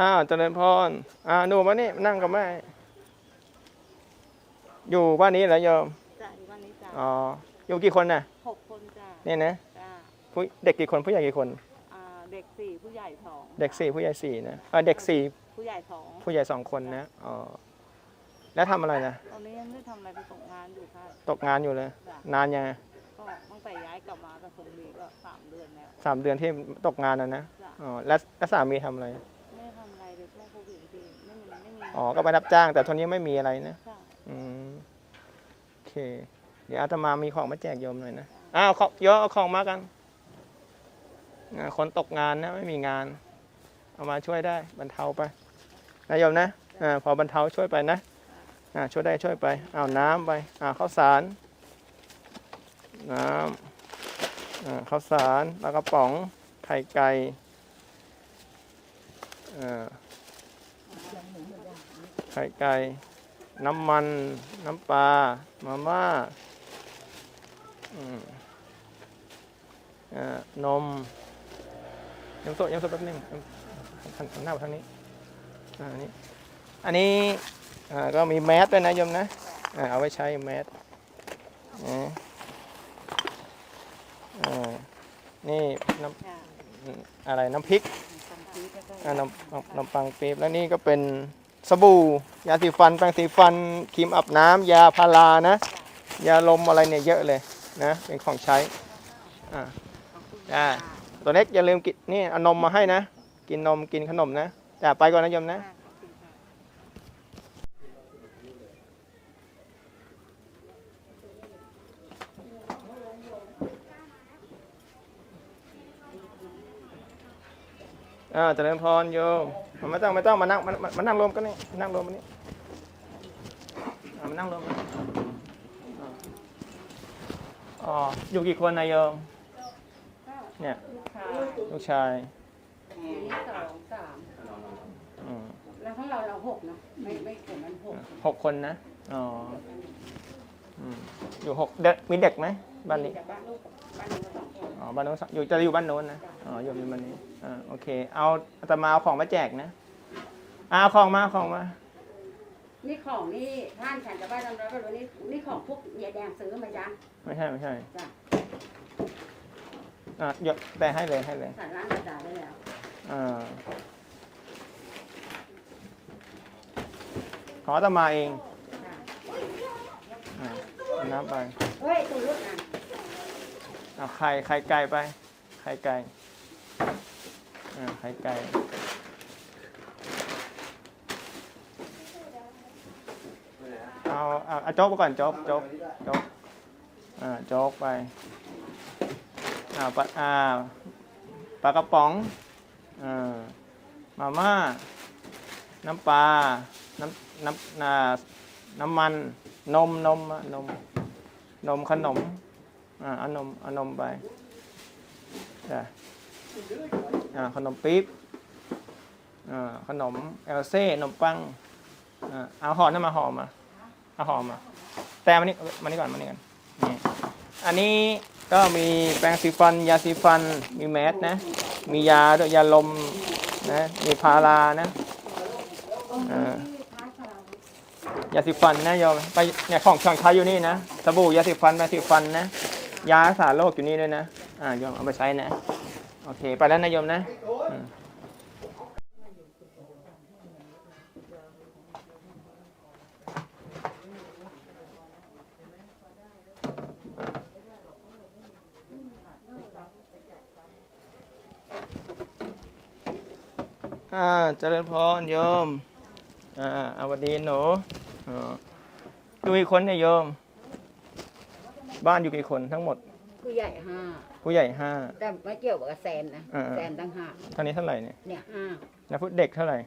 อ้าวเจริญพรอ่าหนูมานี่นั่งกับแม่ อยู่บ้านนี้เหรอโยมจ้ะอยู่บ้านนี้จ้ะอ๋ออยู่กี่คนน่ะหกคนจ้ะเนี่ยนะจ้ะผู้เด็กกี่คนผู้ใหญ่กี่คน อ่าเด็กสี่ผู้ใหญ่สองเด็กสี่ผู้ใหญ่สี่นะเออเด็กสี่ผู้ใหญ่สองผู้ใหญ่สองคนนะอ๋อแล้วทำอะไรนะตอนนี้ยังไม่ได้ทำอะไรไปตกงานอยู่ค่ะตกงานอยู่เลย จ้ะนานยังไงก็ตั้งแต่ย้ายกลับมากระทรวงดีก็สามเดือนแล้วสามเดือนที่ตกงานนะนะจ้ะอ๋อแล้วแล้วสามีทำอะไรไม่ได้ทำอะไร อ๋อ ก็ไปรับจ้าง แต่ทนนี้ไม่มีอะไรนะจ้ะอืม โอเค เดี๋ยวอาตมามีของมาแจกโยมหน่อยนะ อ้าวของโยมเอาของมากันอ่าคนตกงานนะ ไม่มีงาน เอามาช่วยได้บรรเทาไปนะโยมนะอ่าพอบรรเทาช่วยไปนะอ่าช่วยได้ช่วยไปเอาน้ำไปอ่าข้าวสาร น้ำอ่าข้าวสารปลากระป๋องไข่ไก่อ่าไข่ไก่ น้ำมัน น้ำปลา มาม่าอืมอ่านมยังสดยังสดแป๊บนึงหันหันหน้าไปทางนี้อ่านี่อันนี้อ่าก็มีแมสด้วยนะโยมนะอ่าเอาไว้ใช้แมสอ่าอ่านี่น้ค่ะำอะไรน้ำพริกทำซีก็ได้อ่าน้ำน้ำน้ำปังปี๊บแล้วนี่ก็เป็น สบู่ ยาสีฟันแปรงสีฟันครีมอาบน้ำยาพารานะ ยาลมอะไรเนี่ยเยอะเลยนะเป็นของใช้อ่าจ้าตัวเล็กอย่าลืมกินนี่เอานมมาให้นะ กินนมกินขนมนะจ้าไปก่อนนะยมนะ อบคุณค่ะอ่าเจริญพรโยมไม่ต้องไม่ต้องมานั่งมามามานั่งรวมกันนี่นั่งรวมกันนี่อ่ามานั่งรวมกันอ่าอ๋ออยู่กี่คนนายโยมเนี่ยลูกชายลูกชายนี่สองสามอืมแล้วของเราเราหกเนาะไม่ไม่เกินมันหกหกคนนะอ๋ออืมอยู่หกเด็กมีเด็กไหมบ้านนี้แต่บ้านลูกบ้านนี้ก็สองคน อ๋อบ้านโน้นสอยู่จะอยู่บ้านโน้นนะอ๋ออยู่ในบ้านนี้อ่าโอเค เอาอาตมาเอาของมาแจกนะอ่าเอาของมาเอาของมานี่ของนี่ท่านฉันจะบ้านเราเราก็รู้นี่นี่ของพวกยายแดงซื้อมาจ้ะไม่ใช่ไม่ใช่จ้ะอ่าเยอะแต่ให้เลยให้เลยสารร้านกระจายได้แล้วอ่าขออาตมาเองจ้ะอ่าเอาน้ำไปเฮ้ยตัวรุ่นน่ะ เอาไข่ไข่ไก่ไปไข่ไก่อ่าไข่ไก่เอาเอาเอาโจ๊กไปก่อนโจ๊กโจ๊กโจ๊กอ่าโจ๊กไปอ่าปลาอ่าปลากระป๋องอ่ามาม่าน้ำปลาน้ำน้ำน้ำมันนมนมนมนมขนม อ่าเอานมเอานมไปจ้ะอ่าขนมปี๊บอ่าขนมเอลเซ่ขนมปังอ่าเอาห่อนั่นมาห่อมาเอาห่อมา แต่มานี่มานี่ก่อนมานี่ก่อนนี่อันนี้ก็มีแปรงสีฟัน ยาสีฟัน มีแมสนะ มียาด้วยยาลมนะ มีพารานะอ่ายาสีฟันนะโยมไปเนี่ยของช่างใช้อยู่นี่นะสบู่ยาสีฟันแปรงสีฟันนะ ยารักษาโรคอยู่นี่ด้วยนะ อ่าโยมเอาไปใช้นะ โอเค ไปแล้วนะโยมนะอ่าเจริญพรโยม อ่าเอาวดีหนูอ๋อดูอีกคนเนี่ยโยม บ้านอยู่กี่คนทั้งหมด ผู้ใหญ่ห้าผู้ใหญ่ห้า แต่ไม่เกี่ยวกับแซนนะอ่าแซนตั้งห้าท่านี้เท่าไหร่เนี่ยเนี่ยห้าแล้วผู้เด็กเท่าไหร่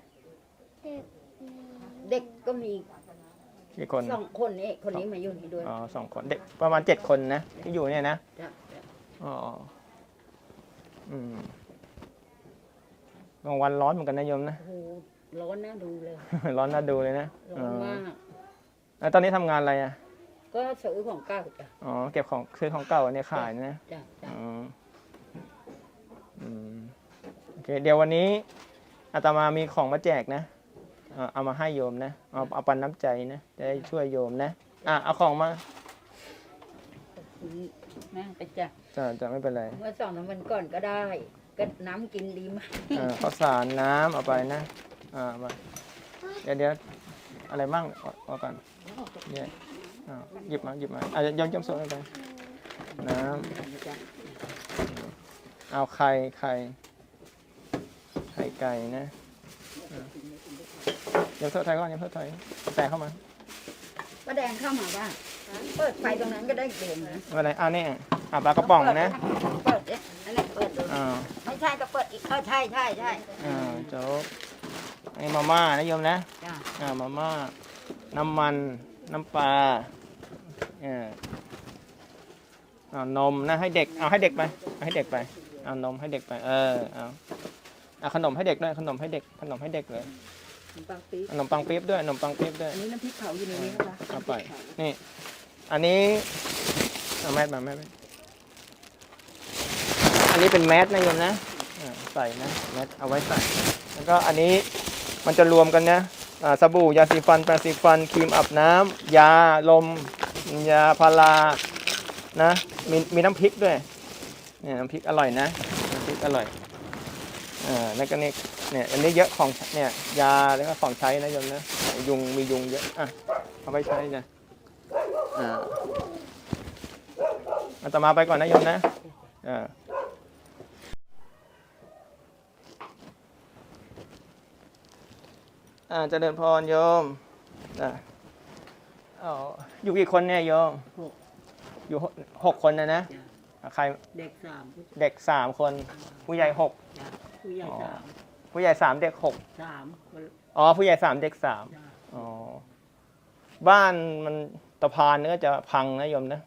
เด็กก็มีกี่คนสองคนนี่คนนี้มาอยู่นี่ด้วยอ๋อสองคนเด็กประมาณเจ็ดคนนะที่อยู่เนี่ยนะจ้ะจ้ะอ๋ออืมกลางวันร้อนเหมือนกันนะโยมนะ โอ้โหร้อนน่าดูเลยร้อนน่าดูเลยนะร้อนมากแล้วตอนนี้ทำงานอะไรอะ ก็ซื้อของเก่าจ้ะอ๋อเก็บของซื้อของเก่าอันนี้ขายนะจ้ะจ้ะอ๋ออืมโอเคเดี๋ยววันนี้อาตมามีของมาแจกนะเอาเอามาให้โยมนะเอาเอาปันน้ำใจนะจะได้ช่วยโยมนะอะเอาของมาแม่งไปจ้ะจะจะไม่เป็นไรเมื่อสองสามวันก่อนก็ได้ ก็น้ำกินดีมากอ่าข้าวสารน้ำเอาไปนะอ่ามาเดี๋ยวเดี๋ยวอะไรมั่งเอาเอาก่อนเนี่ย อ่าหยิบมาหยิบมาอะยอมยอมส่งไปน้ำเอาไข่ไข่ไข่ไก่นะอ่าเดี๋ยวเท่าไทยก่อนเดี๋ยวเท่าไทยแต่เข้ามาป้าแดงเข้ามาบ้างเปิดไฟตรงนั้นก็ได้เด่นนะไม่เป็นไรอ่านี่อ่าปลากระป๋องนะเปิดเนี่ยอันนี้เปิดดูอ่าไม่ใช่ก็เปิดอีกเออใช่ใช่ใช่อ่าโจ๊กอันนี้มาม่านะโยมนะจ้ะอ่ามาม่าน้ำมันน้ำปลา เออเอานมนะให้เด็กเอาให้เด็กไปเอาให้เด็กไปเอานมให้เด็กไป เออเอาเอาขนมให้เด็กด้วยขนมให้เด็กขนมให้เด็กเลยบางปีขนมปังปี๊บด้วยขนมปังปี๊บด้วยอันนี้น้ำพริกเผาอยู่ในนี้นะคะเอาไปนี่ อันนี้เอาแมสมาแมสมาอันนี้เป็นแมสนะโยมนะอ่าใส่นะแมสเอาไว้ใส่แล้วก็อันนี้มันจะรวมกันนะอ่าสบู่ยาสีฟันแปรงสีฟันครีมอาบน้ำยาลม ยาพารานะมีมีน้ำพริกด้วยเนี่ยน้ำพริกอร่อยนะน้ำพริกอร่อยอ่าแล้วก็นี่เนี่ยอันนี้เยอะของเนี่ยยาแล้วก็ของใช้นะโยมนะยุงมียุงเยอะอะเอาไปใช้นะอ่าอาตมาไปก่อนนะโยมนะอ่าอ่าเจริญพรโยมอะ เอาอยู่กี่คนเนี่ยโยมหกอยู่หกหกคนนะนะอะใครเด็กสามผู้เด็กสามคนผู้ใหญ่หก จ้ะผู้ใหญ่อ๋อ สามผู้ใหญ่สามเด็กหกสามคนอ๋อผู้ใหญ่สามเด็กสามจ้ะอ๋อบ้านมันตะพานเนี่ยก็จะพังนะโยมนะ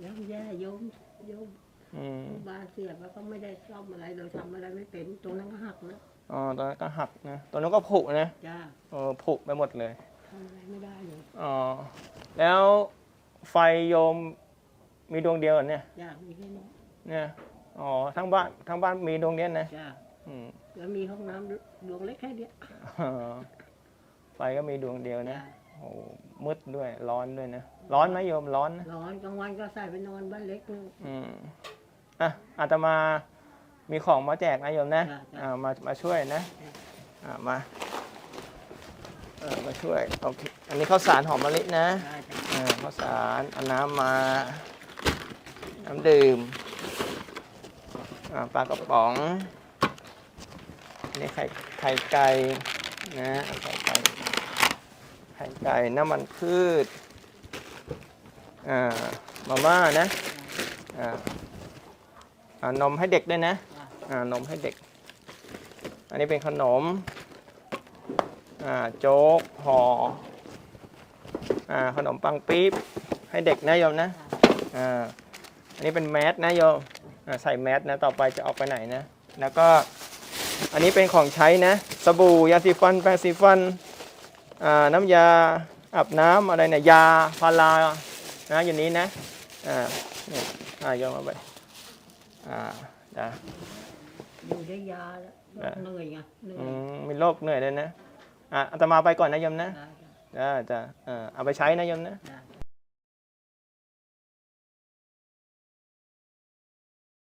แล้วแย่โยมโยมอืมบ้านเสียแล้วก็ไม่ได้ซ่อมอะไรเราทำอะไรไม่เป็นตรงนั้นก็หักนะอ๋อตอนนั้นก็หักนะตอนนั้นก็ผุนะจ้าเออผุไปหมดเลยทำ อะไรไม่ได้เลยอ๋อแล้วไฟโยมมีดวงเดียวเหรอเนี่ยจ้ามีแค่นี้เนี่ยอ๋อทั้งบ้านทั้งบ้านมีดวงเดียวนะจ้าอืมแล้วมีห้องน้ำดวงเล็กแค่เนี้ยอ๋อไฟก็มีดวงเดียวนะจ้าโอ้มืดด้วย ร้อนด้วยนะ ร้อนไหมโยมร้อนนะร้อนกลางวันก็ใส่ไปนอนบ้านเล็กนึงอืมอะอาตมามีของมาแจกนะโยมนะจ้ะจ้ะอ่ามามาช่วยนะจ้ะอ่ามาเออมาช่วยโอเคอันนี้ข้าวสารหอมมะลินะอ่าข้าวสารเอาน้ำมา น้ำดื่มอ่าปลากระป๋องอันนี่ไข่ไข่ไก่นะไข่ไก่ไข่ไก่น้ำมันพืชอ่ามาม่านะอ่าอ่านมให้เด็กด้วยนะอ่านมให้เด็ก อันนี้เป็นขนม โจ๊กห่ออ่าขนมปังปี๊บให้เด็กนะโยมนะอ่าอันนี้เป็นแมสนะโยมอ่าใส่แมสนะต่อไปจะออกไปไหนนะ แล้วก็อันนี้เป็นของใช้นะ สบู่ยาสีฟันแปรงสีฟันอ่าน้ำยาอาบน้ำอะไรเนี่ยยาพารานะอย่างนี้นะอ่าเนี่ยอ่าโยมเอาไปอ่าจ้ะอยู่ได้ยาแล้วจ้ะเหนื่อยไงเหนื่ออืยมมีโรคเหนื่อยเลยนะ อะอาตมาไปก่อนนะโยมนะจ้าจ้าจ้าจ้าเออเอาไปใช้นะโยมนะจ้า